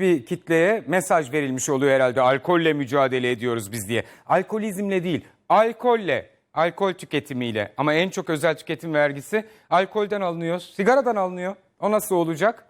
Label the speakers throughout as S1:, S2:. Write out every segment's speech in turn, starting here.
S1: bir kitleye mesaj verilmiş oluyor herhalde. Alkolle mücadele ediyoruz biz diye. Alkolizmle değil, alkolle, alkol tüketimiyle. Ama en çok özel tüketim vergisi alkolden alınıyor, sigaradan alınıyor. O nasıl olacak?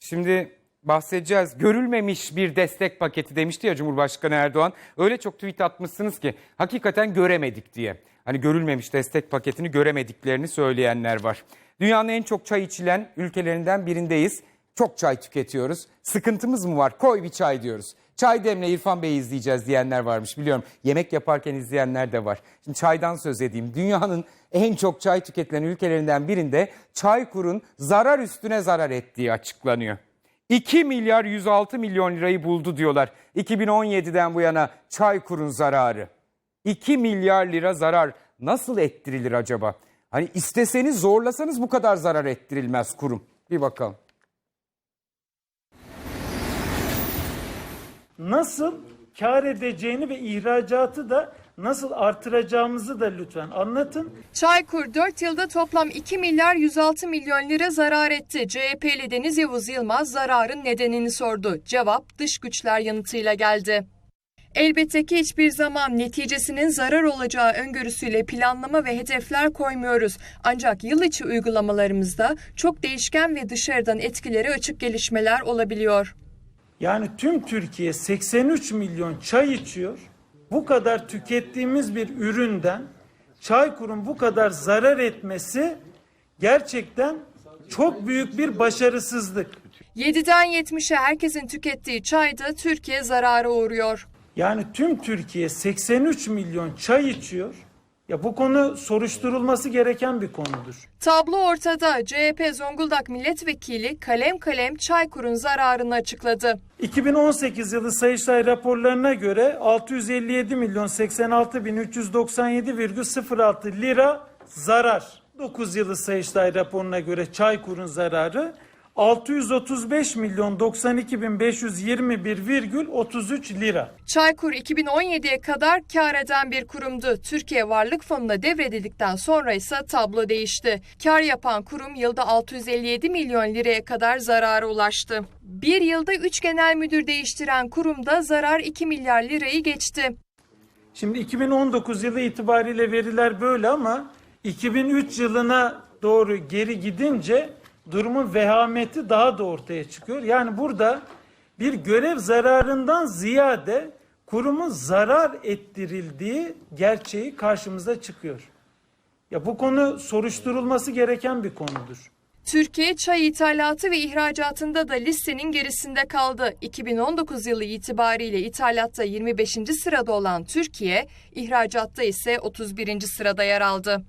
S1: Şimdi bahsedeceğiz. Görülmemiş bir destek paketi demişti ya Cumhurbaşkanı Erdoğan. Öyle çok tweet atmışsınız ki hakikaten göremedik diye. Hani görülmemiş destek paketini göremediklerini söyleyenler var. Dünyanın en çok çay içilen ülkelerinden birindeyiz. Çok çay tüketiyoruz. Sıkıntımız mı var? Koy bir çay diyoruz. Çay demle İrfan Bey'i izleyeceğiz diyenler varmış biliyorum. Yemek yaparken izleyenler de var. Şimdi çaydan söz edeyim. Dünyanın en çok çay tüketilen ülkelerinden birinde Çaykur'un zarar üstüne zarar ettiği açıklanıyor. 2 milyar 106 milyon lirayı buldu diyorlar. 2017'den bu yana Çaykur'un zararı. 2 milyar lira zarar nasıl ettirilir acaba? Hani isteseniz zorlasanız bu kadar zarar ettirilmez kurum. Bir bakalım.
S2: Nasıl kar edeceğini ve ihracatı da nasıl artıracağımızı da lütfen anlatın.
S3: Çaykur 4 yılda toplam 2 milyar 106 milyon lira zarar etti. CHP'li Deniz Yavuz Yılmaz zararın nedenini sordu. Cevap dış güçler yanıtıyla geldi. Elbette ki hiçbir zaman neticesinin zarar olacağı öngörüsüyle planlama ve hedefler koymuyoruz. Ancak yıl içi uygulamalarımızda çok değişken ve dışarıdan etkileri açık gelişmeler olabiliyor.
S2: Yani tüm Türkiye 83 milyon çay içiyor. Bu kadar tükettiğimiz bir üründen Çaykur'un bu kadar zarar etmesi gerçekten çok büyük bir başarısızlık.
S3: 7'den 70'e herkesin tükettiği çayda Türkiye zarara uğruyor.
S2: Yani tüm Türkiye 83 milyon çay içiyor. Ya bu konu soruşturulması gereken bir konudur.
S3: Tablo ortada. CHP Zonguldak Milletvekili kalem kalem Çaykur'un zararını açıkladı.
S2: 2018 yılı Sayıştay raporlarına göre 657 milyon 86 bin 397,06 lira zarar. 9 yılı Sayıştay raporuna göre Çaykur'un zararı 635 milyon 92 bin 521,33 lira.
S3: Çaykur 2017'ye kadar kar eden bir kurumdu. Türkiye Varlık Fonu'na devredildikten sonra ise tablo değişti. Kar yapan kurum yılda 657 milyon liraya kadar zarara ulaştı. Bir yılda 3 genel müdür değiştiren kurumda zarar 2 milyar lirayı geçti.
S2: Şimdi 2019 yılı itibariyle veriler böyle ama 2003 yılına doğru geri gidince durumun vehameti daha da ortaya çıkıyor. Yani burada bir görev zararından ziyade kurumun zarar ettirildiği gerçeği karşımıza çıkıyor. Ya bu konu soruşturulması gereken bir konudur.
S3: Türkiye çay ithalatı ve ihracatında da listenin gerisinde kaldı. 2019 yılı itibariyle ithalatta 25. sırada olan Türkiye, ihracatta ise 31. sırada yer aldı.